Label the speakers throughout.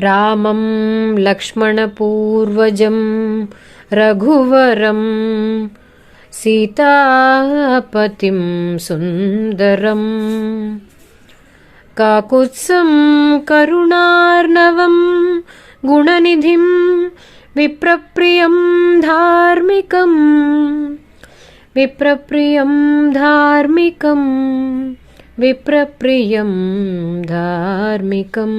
Speaker 1: रामं लक्ष्मणपूर्वजं रघुवरं सीतापतिं सुन्दरम् काकुत्सं करुणार्णवं गुणनिधिं विप्रप्रियं धार्मिकं विप्रप्रियं धार्मिकं विप्रप्रियं धार्मिकम्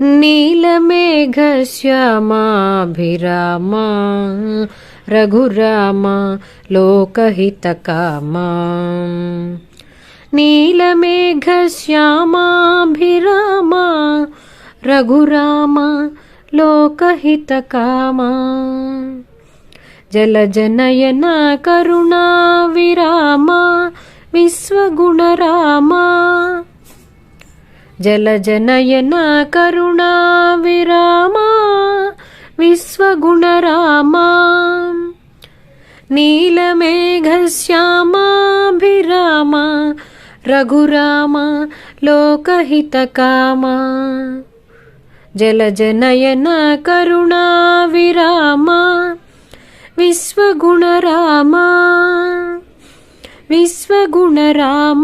Speaker 1: नीलमेघश्यामाभिरामा रघुरामा लोकहितकामा नीलमेघश्यामाभिरामा रघुरामा लोकहितकामा जलजनयना करुणा विरामा विश्वगुणरामा జలజనయన కరుణా విరామా విశ్వగుణరామా. నీలమేఘశ్యామాభిరామ రఘురామ లోకహితకామ. జలజనయన కరుణా విరామ విశ్వగుణరామ. విశ్వగుణరామ.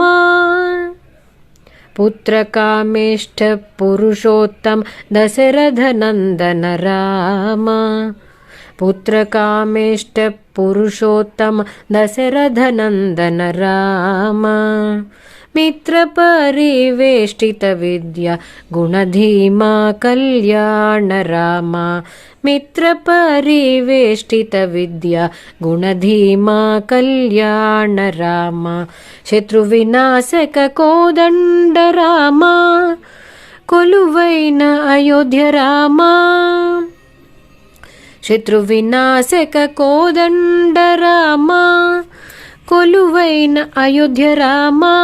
Speaker 1: पुत्रकामेष्ठ पुरुषोत्तम दशरथनन्दन राम पुत्रकामेष्ठ पुरुषोत्तम दशरथनन्दन राम मित्रपरिवेष्टितविद्या गुणधीमा कल्याण राम मित्रपरिवेष्टितविद्या गुणधीमा कल्याण राम శత్రువినాశక కోదండ రామ కొలువైన అయోధ్య రామ శత్రువినాశక కోదండ రామ కొలువైన అయోధ్య రామా.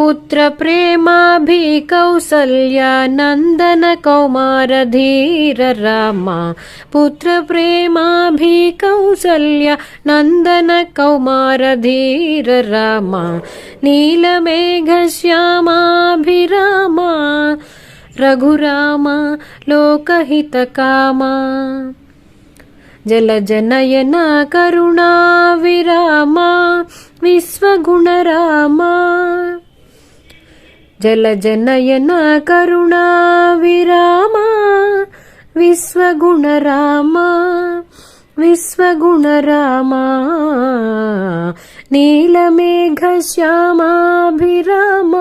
Speaker 1: పుత్ర ప్రేమాభి కౌసల్య నందన కౌమార ధీర రామ. పుత్ర ప్రేమాభి కౌసల్య నందన కౌమార ధీర రామ. నీలమేఘ శ్యామాభిరామ రఘురామ లోకహిత కామ జలజనయన కరుణా విరామ విశ్వగుణరామ. జలజనయన కరుణా విరామ విశ్వగుణరామ. విశ్వగుణరామ నీలమేఘ శ్యామాభిరామ.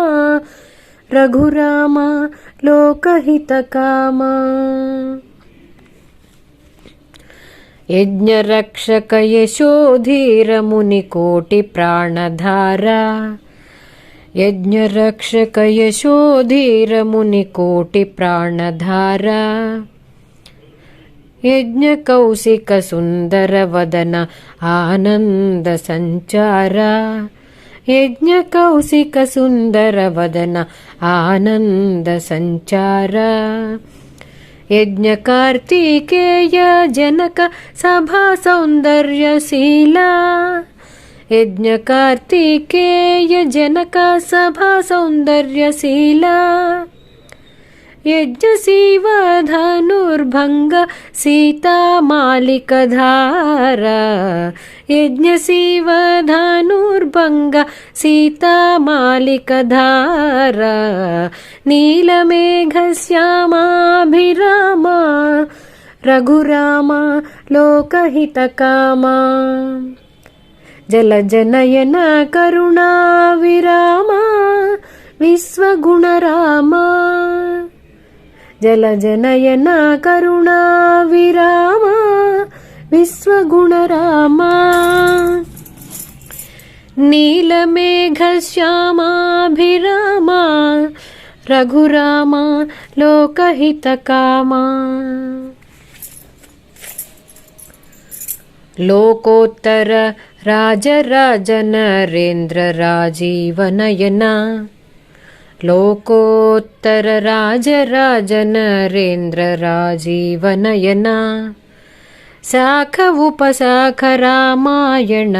Speaker 1: రఘురామ లోకహితకామ. यज्ञरक्षक यशोधीरमुनिकोटिप्राणधार यज्ञरक्षक यशोधीरमुनिकोटिप्राणधार यज्ञकौशिकसुन्दरवदन वदन आनंद संचार వదన ఆనంద సంచార యజ్ఞకౌశిక సుందర వదన ఆనంద సంచార యజ్ఞశీవధనుర్భంగ సీతామాలికధార. యజ్ఞశీవధనుర్భంగ సీతామాలికధార. నీలమేఘశ్యామాభిరామ రఘురామ లోకహితకామా. జలజనయన కరుణా విరామ విశ్వగుణరామ. జలజనయన కరుణా విరామ విశ్వగుణరామ. నీలమేఘశ్యామాభిరామ రఘురామ లోకహితకామా. లోకోత్తర రాజరాజ నరేంద్ర రాజీవనయన లోకోత్తర రాజరాజ నరేంద్ర రాజీవనయన శాఖ ఉపశాఖ రామాయణ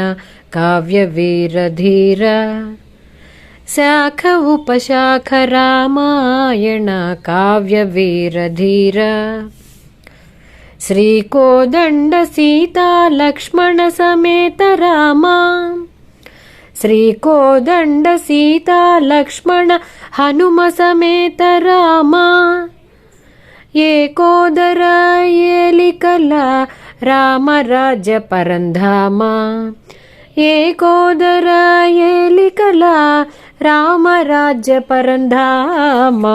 Speaker 1: కావ్యవీరధీర శాఖ ఉపశాఖ రామాయణ కావ్యవీరధీర శ్రీకోదండ సీతా లక్ష్మణ లక్ష్మణ హనుమ సమేత రామా. ఏకోదర ఏలికల రామరాజ్య పరంధామ. ఏకోదర ఏలికల రామరాజ్య పరంధామ.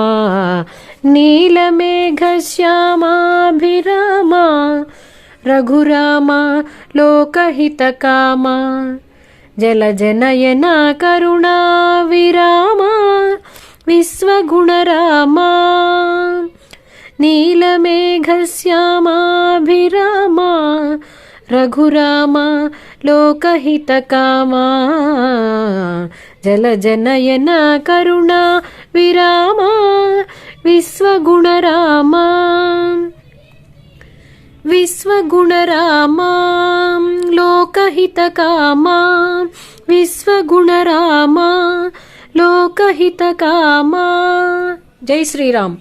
Speaker 1: నీలమేఘశ్యామాభిరామ రఘురామ లోకహితకామ జలజనయన కరుణా విరామ విశ్వగుణరామా నీలమేఘశ్యామాభిరామ రఘురామ లోకహితకామా జలజనయన కరుణా విరామ విశ్వగుణరామా. విశ్వగుణరామా లోకహితకామా. విశ్వగుణరామా లోకహితకామా. జై శ్రీరామ్.